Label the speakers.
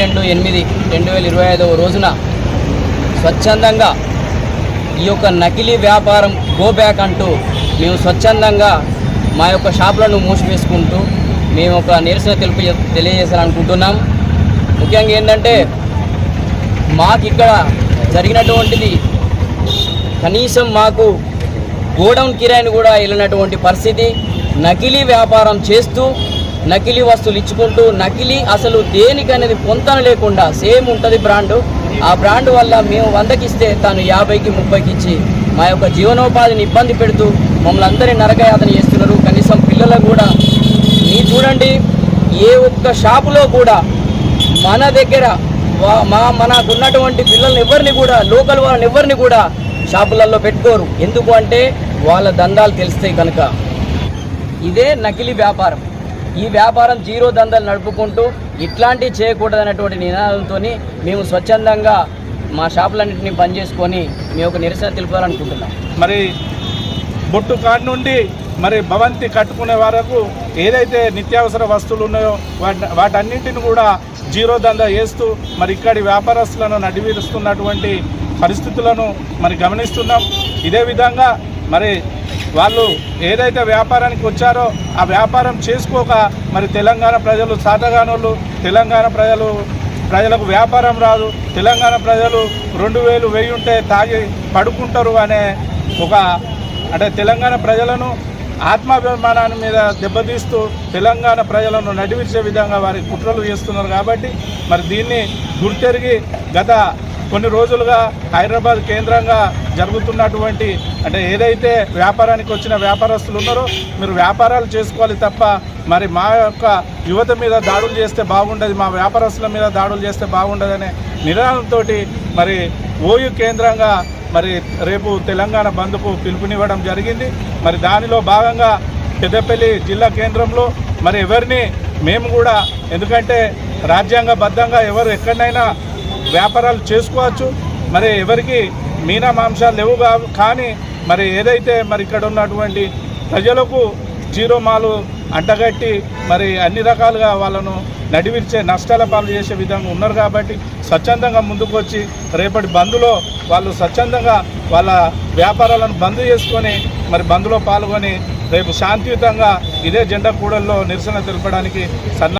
Speaker 1: రెండు ఎనిమిది రెండు వేల ఇరవై ఐదవ రోజున స్వచ్ఛందంగా ఈ యొక్క నకిలీ వ్యాపారం గో బ్యాక్ అంటూ మేము స్వచ్ఛందంగా మా యొక్క షాపులను మూసివేసుకుంటూ మేము ఒక నిరసన తెలుపు తెలియజేయాలనుకుంటున్నాం ముఖ్యంగా ఏంటంటే మాకు ఇక్కడ జరిగినటువంటిది కనీసం మాకు గోడౌన్ కిరాయిని కూడా వెళ్ళినటువంటి పరిస్థితి. నకిలీ వ్యాపారం చేస్తూ నకిలీ వస్తువులు ఇచ్చుకుంటూ నకిలీ అసలు దేనికనేది పొంతన లేకుండా సేమ్ ఉంటుంది బ్రాండు. ఆ బ్రాండ్ వల్ల మేము వందకి ఇస్తే తాను యాభైకి ముప్పైకి ఇచ్చి మా యొక్క జీవనోపాధిని ఇబ్బంది పెడుతూ మమ్మల్ని అందరినీ నరకయాతన చేస్తున్నారు. కనీసం పిల్లలకు కూడా మీరు చూడండి ఏ ఒక్క షాపులో కూడా మన దగ్గర వా- మా మనకు ఉన్నటువంటి పిల్లల్ని ఎవరిని కూడా లోకల్ వాళ్ళని ఎవరిని కూడా షాపులలో పెట్టుకోరు. ఎందుకు అంటే వాళ్ళ దందాలు తెలిస్తే కనుక. ఇదే నకిలీ వ్యాపారం. ఈ వ్యాపారం జీరో దందలు నడుపుకుంటూ ఇట్లాంటివి చేయకూడదనేటువంటి నినాదంతో మేము స్వచ్ఛందంగా మా షాపులన్నింటినీ బంద్ చేసుకొని మేము ఒక నిరసన తెలుపాలనుకుంటున్నాం
Speaker 2: మరి బొట్టు కాడి నుండి మరి భవంతి కట్టుకునే వరకు ఏదైతే నిత్యావసర వస్తువులు ఉన్నాయో వాటన్నింటిని కూడా జీరో దందా వేస్తూ మరి ఇక్కడి వ్యాపారస్తులను నడివిరుస్తున్నటువంటి పరిస్థితులను మరి గమనిస్తున్నాం. ఇదే విధంగా మరి వాళ్ళు ఏదైతే వ్యాపారానికి వచ్చారో ఆ వ్యాపారం చేసుకోక మరి తెలంగాణ ప్రజలు సాటగానోళ్ళు తెలంగాణ ప్రజలు ప్రజలకు వ్యాపారం రాదు తెలంగాణ ప్రజలు రెండు వేలు వెయ్యి ఉంటే తాగి పడుకుంటారు అనే ఒక అంటే తెలంగాణ ప్రజలను ఆత్మాభిమానాన్ని మీద దెబ్బతీస్తూ తెలంగాణ ప్రజలను నడిపించే విధంగా వారి కుట్రలు చేస్తున్నారు కాబట్టి మరి దీన్ని గుర్తెరిగి గత కొన్ని రోజులుగా హైదరాబాద్ కేంద్రంగా జరుగుతున్నటువంటి అంటే ఏదైతే వ్యాపారానికి వచ్చిన వ్యాపారస్తులు ఉన్నారో మీరు వ్యాపారాలు చేసుకోవాలి తప్ప మరి మా యొక్క యువత మీద దాడులు చేస్తే బాగుండదు మా వ్యాపారస్తుల మీద దాడులు చేస్తే బాగుండదనే నినాదంతో మరి ఓయు కేంద్రంగా మరి రేపు తెలంగాణ బంద్కు పిలుపునివ్వడం జరిగింది. మరి దానిలో భాగంగా పెద్దపల్లి జిల్లా కేంద్రంలో మరి ఎవరిని మేము కూడా ఎందుకంటే రాజ్యాంగబద్ధంగా ఎవరు ఎక్కడైనా వ్యాపారాలు చేసుకోవచ్చు. మరి ఎవరికి మీనా మాంసాలు లేవు కానీ మరి ఏదైతే మరి ఇక్కడ ఉన్నటువంటి ప్రజలకు జీరోమాలు అంటగట్టి మరి అన్ని రకాలుగా వాళ్ళను నడివిర్చే నష్టాల పాలు చేసే విధంగా ఉన్నారు కాబట్టి స్వచ్ఛందంగా ముందుకు వచ్చి రేపటి బంద్లో వాళ్ళు స్వచ్ఛందంగా వాళ్ళ వ్యాపారాలను బంద్ చేసుకొని మరి బంద్లో పాల్గొని రేపు శాంతియుతంగా ఇదే జెండా కూడల్లో నిరసన తెలపడానికి సన్న